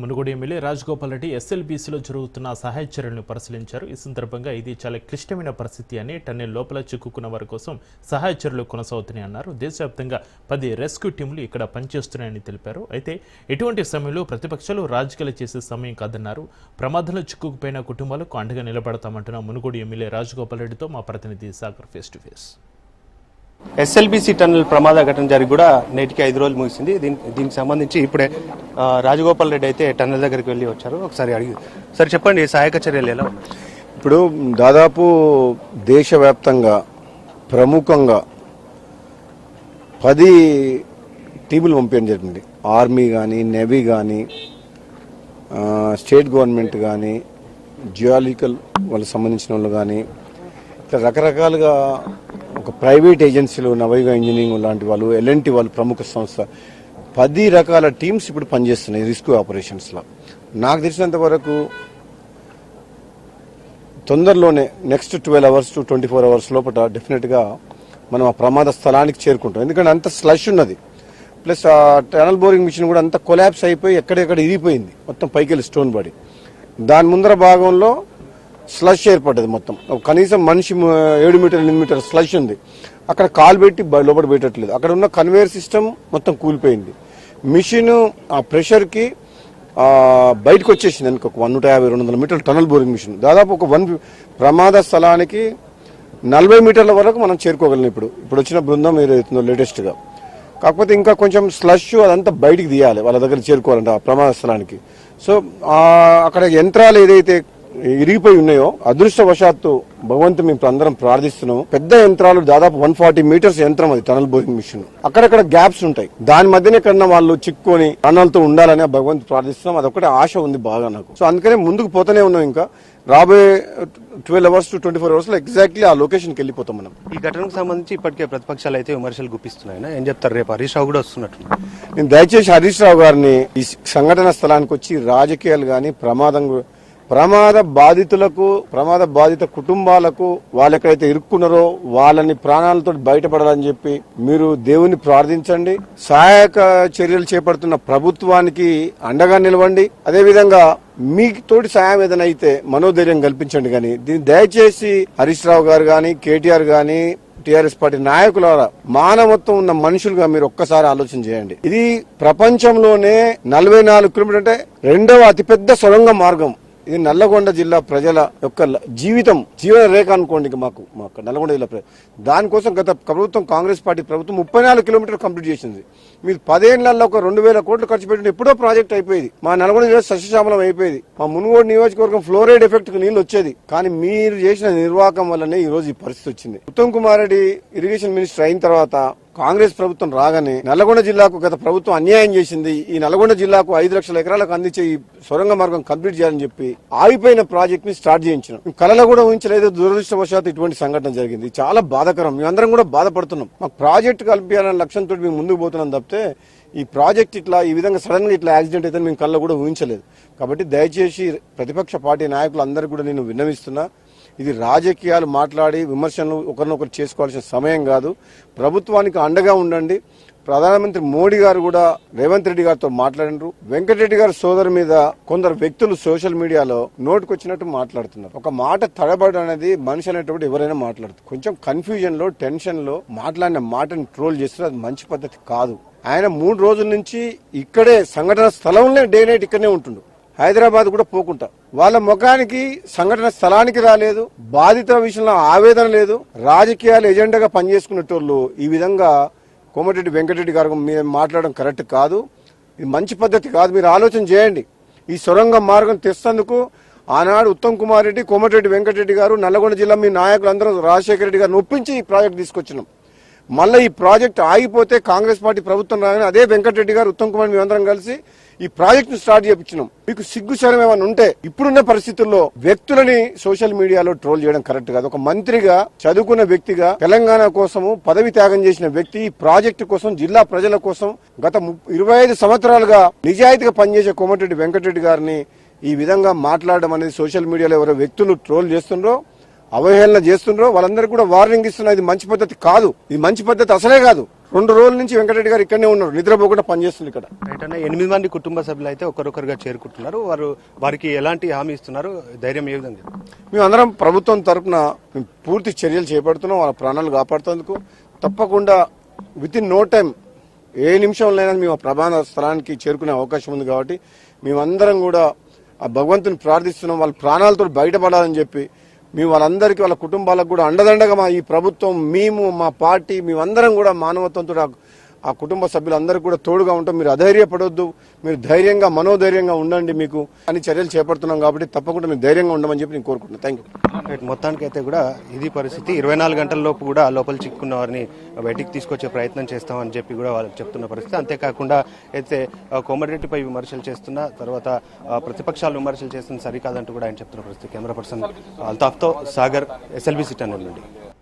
Munugode MLA Rajagopal Reddy ఎస్ఎల్బీసీలో జరుగుతున్న సహాయ చర్యలను పరిశీలించారు. ఈ సందర్భంగా ఇది చాలా క్లిష్టమైన పరిస్థితి అని టన్నెల్ లోపల చిక్కుకున్న వారి కోసం సహాయ చర్యలు కొనసాగుతున్నాయి అన్నారు. దేశవ్యాప్తంగా పది రెస్క్యూ టీంలు ఇక్కడ పనిచేస్తున్నాయని తెలిపారు. అయితే ఎటువంటి సమయంలో ప్రతిపక్షాలు రాజకీయాలు చేసే సమయం కాదన్నారు. ప్రమాదంలో చిక్కుకుపోయిన కుటుంబాలకు అండగా నిలబడతామంటున్న మునుగోడు ఎమ్మెల్యే రాజగోపాల్ రెడ్డితో మా ప్రతినిధి Sagar face to face SLBC tunnel ప్రమాద ఘటన జరిగి కూడా నేటికి ఐదు రోజులు ముగిసింది. దీనికి దీనికి సంబంధించి ఇప్పుడే రాజగోపాల్ రెడ్డి అయితే టన్నెల్ దగ్గరికి వెళ్ళి వచ్చారు. ఒకసారి అడిగి సరే చెప్పండి సహాయక చర్యలు ఎలా ఉన్నాయి? ఇప్పుడు దాదాపు దేశవ్యాప్తంగా ప్రముఖంగా పది టీములు పంపించడం జరిగింది. ఆర్మీ కానీ నేవీ కానీ స్టేట్ గవర్నమెంట్ కానీ జియాలజికల్ వాళ్ళకి సంబంధించిన వాళ్ళు కానీ ఇట్లా రకరకాలుగా ఒక ప్రైవేట్ ఏజెన్సీలు నవయుగ ఇంజనీరింగ్ లాంటి వాళ్ళు ఎల్ఎన్టీ వాళ్ళు ప్రముఖ సంస్థ. పది రకాల టీమ్స్ ఇప్పుడు పనిచేస్తున్నాయి రిస్క్ ఆపరేషన్స్లో. నాకు తెలిసినంత వరకు తొందరలోనే next twelve hours to twenty four hours లోపల డెఫినెట్గా మనం ఆ ప్రమాద స్థలానికి చేరుకుంటాం. ఎందుకంటే అంత స్లష్ ఉన్నది. ప్లస్ ఆ టనల్ బోరింగ్ మిషన్ కూడా అంత కొలాప్స్ అయిపోయి ఎక్కడెక్కడ ఇరిగిపోయింది. మొత్తం పైకి వెళ్ళి స్టోన్ పడి దాని ముందర భాగంలో స్లష్ ఏర్పడ్డది మొత్తం. కనీసం మనిషి ఏడు మీటర్ ఎనిమిది మీటర్ స్లష్ ఉంది. అక్కడ కాలు పెట్టి లోపల పెట్టట్లేదు. అక్కడ ఉన్న కన్వేయర్ సిస్టమ్ మొత్తం కూలిపోయింది. మిషన్ ఆ ప్రెషర్కి బయటకు వచ్చేసింది అనుకో ఒక వన్ నూట యాభై రెండు వందల మీటర్ల టనల్ బోరింగ్ మిషన్. దాదాపు ఒక వన్ ప్రమాద స్థలానికి నలభై మీటర్ల వరకు మనం చేరుకోగలం ఇప్పుడు. ఇప్పుడు వచ్చిన బృందం ఏదైతుందో లేటెస్ట్గా. కాకపోతే ఇంకా కొంచెం స్లష్ అదంతా బయటికి తీయాలి. వాళ్ళ దగ్గర చేరుకోవాలంటే ఆ ప్రమాద స్థలానికి. సో అక్కడ యంత్రాలు ఏదైతే ఇరిగిపోయి ఉన్నాయో అదృష్టవశాత్తు భగవంతు మేము అందరం ప్రార్థిస్తున్నాం పెద్ద యంత్రాలు దాదాపు వన్ ఫార్టీ మీటర్స్ యంత్రం అది టనల్ బోరింగ్ మిషన్. అక్కడక్కడ గ్యాప్స్ ఉంటాయి. దాని మధ్యనే కన్నా వాళ్ళు చిక్కుకొని ప్రాణాలతో ఉండాలని భగవంతు ప్రార్థిస్తున్నాం. అదొకటి ఆశ ఉంది బాగా నాకు. సో అందుకనే ముందుకు పోతూనే ఉన్నాం ఇంకా. రాబోయే twelve hours to twenty four అవర్స్లో ఎగ్జాక్ట్లీ ఆ లొకేషన్కి వెళ్ళిపోతాం మనం. ఈ ఘటనకు సంబంధించి ఇప్పటికే ప్రతిపక్షాలు అయితే విమర్శలు గుప్పిస్తున్నాయి. ఏం చెప్తారు రేపు హరీష్ రావు కూడా వస్తున్నట్టు నేను దయచేసి హరీష్ రావు గారిని ఈ సంఘటన స్థలానికి వచ్చి రాజకీయాలు గాని ప్రమాదం ప్రమాద బాధితులకు ప్రమాద బాధిత కుటుంబాలకు వాళ్ళు ఎక్కడైతే ఇరుక్కున్నారో వాళ్ళని ప్రాణాలతో బయటపడాలని చెప్పి మీరు దేవుని ప్రార్థించండి. సహాయక చర్యలు చేపడుతున్న ప్రభుత్వానికి అండగా నిలవండి. అదేవిధంగా మీకు తోటి సాయం ఏదైనా అయితే మనోధైర్యం కల్పించండి కానీ దీన్ని దయచేసి హరీష్ రావు గారు కానీ కేటీఆర్ కానీ టిఆర్ఎస్ పార్టీ నాయకుల మానవత్వం ఉన్న మనుషులుగా మీరు ఒక్కసారి ఆలోచన చేయండి. ఇది ప్రపంచంలోనే నలభై నాలుగు కిలోమీటర్ అంటే రెండవ అతిపెద్ద సొరంగ మార్గం. ఇది నల్లగొండ జిల్లా ప్రజల యొక్క జీవితం జీవన రేఖ అనుకోండి మాకు మాకు నల్లగొండ జిల్లా ప్రజలు దానికోసం గత ప్రభుత్వం కాంగ్రెస్ పార్టీ ప్రభుత్వం ముప్పై నాలుగు కిలోమీటర్లు కంప్లీట్ చేసింది. మీరు పదేళ్ళలో ఒక రెండు వేల కోట్లు ఖర్చు పెట్టిన ఎప్పుడో ప్రాజెక్ట్ అయిపోయేది. మా నల్గొండ జిల్లా సస్యశ్యామలం అయిపోయేది. మా మునుగోడు నియోజకవర్గం ఫ్లోరైడ్ ఎఫెక్ట్కు నీళ్ళు వచ్చేది. కానీ మీరు చేసిన నిర్వాహకం వల్లనే ఈ రోజు ఈ పరిస్థితి వచ్చింది. ఉత్తమ్ కుమార్ రెడ్డి ఇరిగేషన్ మినిస్టర్ అయిన తర్వాత కాంగ్రెస్ ప్రభుత్వం రాగానే నల్లగొండ జిల్లాకు గత ప్రభుత్వం అన్యాయం చేసింది. ఈ నల్గొండ జిల్లాకు ఐదు లక్షల ఎకరాలకు అందించే ఈ సొరంగ మార్గం కంప్లీట్ చేయాలని చెప్పి ఆగిపోయిన ప్రాజెక్ట్ని స్టార్ట్ చేయించినాం. కళలో కూడా ఊహించలేదు. దురదృష్టవశాత్తు ఇటువంటి సంఘటన జరిగింది. చాలా బాధాకరం. మేమందరం కూడా బాధపడుతున్నాం. మాకు ప్రాజెక్ట్ కల్పించాలనే లక్ష్యంతో మేము ముందుకు పోతున్నాం తప్పితే ఈ ప్రాజెక్ట్ ఇట్లా ఈ విధంగా సడన్గా ఇట్లా యాక్సిడెంట్ అయితే మేము కళ్ళ కూడా ఊహించలేదు. కాబట్టి దయచేసి ప్రతిపక్ష పార్టీ నాయకులు అందరూ కూడా నేను విన్నవిస్తున్నా. ఇది రాజకీయాలు మాట్లాడి విమర్శలు ఒకరినొకరు చేసుకోవాల్సిన సమయం కాదు. ప్రభుత్వానికి అండగా ఉండండి. ప్రధానమంత్రి మోడీ గారు కూడా రేవంత్ రెడ్డి గారితో మాట్లాడినారు. వెంకటరెడ్డి గారి సోదరు మీద కొందరు వ్యక్తులు సోషల్ మీడియాలో నోటుకొచ్చినట్టు మాట్లాడుతున్నారు. ఒక మాట తడబడి అనేది మనిషి అనేటువంటి ఎవరైనా మాట్లాడుతుంది కొంచెం కన్ఫ్యూజన్లో టెన్షన్లో మాట్లాడిన మాటని ట్రోల్ చేస్తున్నారు అది మంచి పద్ధతి కాదు. ఆయన మూడు రోజుల నుంచి ఇక్కడే సంఘటన స్థలంలో డే నైట్ ఇక్కడనే ఉంటుండు. హైదరాబాద్ కూడా పోకుంటా. వాళ్ళ ముఖానికి సంఘటన స్థలానికి రాలేదు బాధితుల విషయంలో ఆవేదన లేదు. రాజకీయాలు ఎజెండాగా పనిచేసుకునేటోళ్ళు ఈ విధంగా కోమటిరెడ్డి వెంకటరెడ్డి గారు మీరు మాట్లాడడం కరెక్ట్ కాదు. ఇది మంచి పద్ధతి కాదు. మీరు ఆలోచన చేయండి. ఈ సొరంగ మార్గం తెస్తందుకు ఆనాడు ఉత్తమ్ కుమార్ రెడ్డి కోమటిరెడ్డి వెంకటరెడ్డి గారు నల్లగొండ జిల్లా మీ నాయకులందరూ రాజశేఖర రెడ్డి గారిని ఒప్పించి ఈ ప్రాజెక్ట్ తీసుకొచ్చినాం. మళ్ళీ ఈ ప్రాజెక్ట్ ఆగిపోతే కాంగ్రెస్ పార్టీ ప్రభుత్వం రాగానే అదే వెంకటరెడ్డి గారు ఉత్తమ్ కుమార్ మేమందరం కలిసి ఈ ప్రాజెక్ట్ను స్టార్ట్ చేయించినాం. మీకు సిగ్గు శరం ఏమైనా ఉంటే ఇప్పుడున్న పరిస్థితుల్లో వ్యక్తులని సోషల్ మీడియాలో ట్రోల్ చేయడం కరెక్ట్ కాదు. ఒక మంత్రిగా చదువుకున్న వ్యక్తిగా తెలంగాణ కోసము పదవి త్యాగం చేసిన వ్యక్తి ఈ ప్రాజెక్టు కోసం జిల్లా ప్రజల కోసం గత ము- ఇరవై ఐదు సంవత్సరాలుగా నిజాయితీగా పనిచేసే కోమటిరెడ్డి వెంకటరెడ్డి గారిని ఈ విధంగా మాట్లాడడం అనేది సోషల్ మీడియాలో ఎవరో వ్యక్తులు ట్రోల్ చేస్తుండ్రో అవహేళన చేస్తుండ్రో వాళ్ళందరికీ కూడా వార్నింగ్ ఇస్తున్నా ఇది మంచి పద్ధతి కాదు. ఇది మంచి పద్ధతి అసలే కాదు. రెండు రోజుల నుంచి వెంకటరెడ్డి గారు ఇక్కడనే ఉన్నారు నిద్రపోకుండా పనిచేస్తుంది ఇక్కడ. రైట్ ఎనిమిది మంది కుటుంబ సభ్యులు అయితే ఒకరొకరుగా చేరుకుంటున్నారు. వారు వారికి ఎలాంటి హామీ ఇస్తున్నారు? ధైర్యం ఏ విధంగా? మేమందరం ప్రభుత్వం తరపున మేము పూర్తి చర్యలు చేపడుతున్నాం వాళ్ళ ప్రాణాలు కాపాడుతందుకు తప్పకుండా విత్ ఇన్ నో టైం ఏ నిమిషంలోనైనా మేము ఆ ప్రమాద స్థలానికి చేరుకునే అవకాశం ఉంది కాబట్టి మేమందరం కూడా ఆ భగవంతుని ప్రార్థిస్తున్నాం వాళ్ళ ప్రాణాలతో బయటపడాలని చెప్పి మేము వాళ్ళందరికీ వాళ్ళ కుటుంబాలకు కూడా అండదండగా మా ఈ ప్రభుత్వం మేము మా పార్టీ మేమందరం కూడా మానవత్వంతో ఆ- కుటుంబ సభ్యులందరూ కూడా తోడుగా ఉంటాం. మీరు అధైర్యపడొద్దు. మీరు ధైర్యంగా మనోధైర్యంగా ఉండండి మీకు. అని చర్యలు చేపడుతున్నాం కాబట్టి తప్పకుండా మీరు ధైర్యంగా ఉండమని చెప్పి నేను కోరుకుంటున్నాను. థ్యాంక్ యూ మొత్తానికి అయితే కూడా ఇది పరిస్థితి. ఇరవై నాలుగు గంటల లోపు కూడా లోపల చిక్కున్న వారిని బయటికి తీసుకొచ్చే ప్రయత్నం చేస్తామని చెప్పి కూడా వాళ్ళకి చెప్తున్న పరిస్థితి. అంతేకాకుండా అయితే కోమటిరెడ్డిపై విమర్శలు చేస్తున్న తర్వాత ప్రతిపక్షాలు విమర్శలు చేస్తున్న సరికాదంటూ కూడా ఆయన చెప్తున్న పరిస్థితి. కెమెరా పర్సన్ అల్తాఫ్తో సాగర్ ఎస్ఎల్బి సిటీ నుండి.